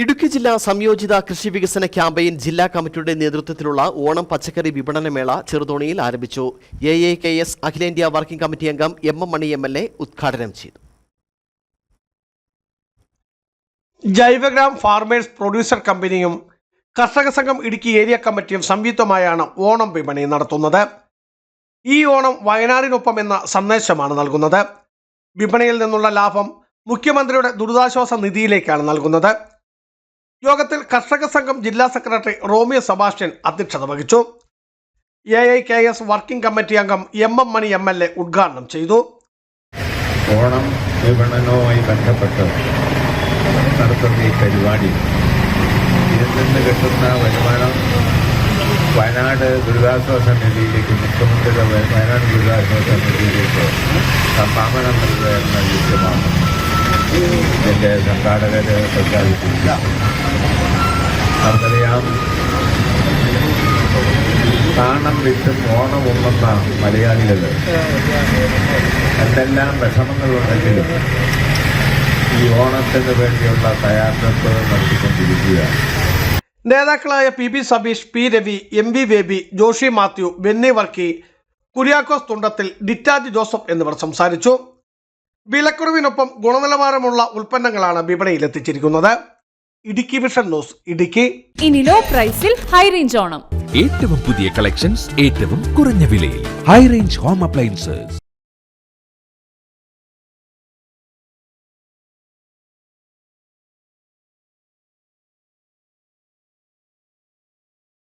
ഇടുക്കി ജില്ലാ സംയോജിത കൃഷി വികസന ക്യാമ്പയിൻ ജില്ലാ കമ്മിറ്റിയുടെ നേതൃത്വത്തിലുള്ള ഓണം പച്ചക്കറി വിപണനമേള ചെറുതോണിയിൽ ആരംഭിച്ചു. എ എ കെ എസ് അഖിലേന്ത്യാ വർക്കിംഗ് കമ്മിറ്റി അംഗം M M Mani M L A ഉദ്ഘാടനം ചെയ്തു. ജൈവഗ്രാം ഫാർമേഴ്സ് പ്രൊഡ്യൂസർ കമ്പനിയും കർഷക സംഘം ഇടുക്കി ഏരിയ കമ്മിറ്റിയും സംയുക്തമായാണ് ഓണം വിപണി നടത്തുന്നത്. ഈ ഓണം വയനാടിനൊപ്പം എന്ന സന്ദേശമാണ് നൽകുന്നത്. വിപണിയിൽ നിന്നുള്ള ലാഭം മുഖ്യമന്ത്രിയുടെ ദുരിതാശ്വാസ നിധിയിലേക്കാണ് നൽകുന്നത്. യോഗത്തിൽ കർഷക സംഘം ജില്ലാ സെക്രട്ടറി റോമിയോ സെബാസ്റ്റ്യൻ അധ്യക്ഷത വഹിച്ചു. A I K S working committee അംഗം M M Mani M L A ഉദ്ഘാടനം ചെയ്തു. ഓണം വിപണനവുമായി ബന്ധപ്പെട്ട് നടത്തുന്ന ഈ പരിപാടി ഇതിൽ നിന്ന് കിട്ടുന്ന വരുമാനം വയനാട് ദുരിതാശ്വാസ നിധിയിലേക്ക് മുഖ്യമന്ത്രിയുടെ വയനാട് ദുരിതാശ്വാസ നിധിയിലേക്ക് സംഭാവന നൽകുക എന്ന ലക്ഷ്യമാണ്. ഇതിന്റെ സംഘാടകർ പ്രഖ്യാപിച്ചിട്ടില്ല നമുക്കറിയാം താണം വിട്ടും ഓണം ഉണ്ണെന്ന മലയാളികൾ എന്തെല്ലാം വിഷമങ്ങളുണ്ടെങ്കിലും ഈ ഓണത്തിന് വേണ്ടിയുള്ള തയ്യാറെടുപ്പ് നടത്തിക്കൊണ്ടിരിക്കുകയാണ്. നേതാക്കളായ P B Sabeesh P Ravi M V Baby Joshy Mathew Benny Varkey Kuriakose Thundathil Dittaj Joseph എന്നിവർ സംസാരിച്ചു. വിലക്കുറവിനൊപ്പം ഗുണനിലവാരമുള്ള ഉൽപ്പന്നങ്ങളാണ് വിപണിയിൽ എത്തിച്ചിരിക്കുന്നത് ഇടുക്കി വിഷൻ ന്യൂസ് ഇടുക്കി. ഇനി ലോ പ്രൈസിൽ ഹൈ റേഞ്ച് ഓണം. ഏറ്റവും പുതിയ കളക്ഷൻസ് ഏറ്റവും കുറഞ്ഞ വിലയിൽ. High range home appliances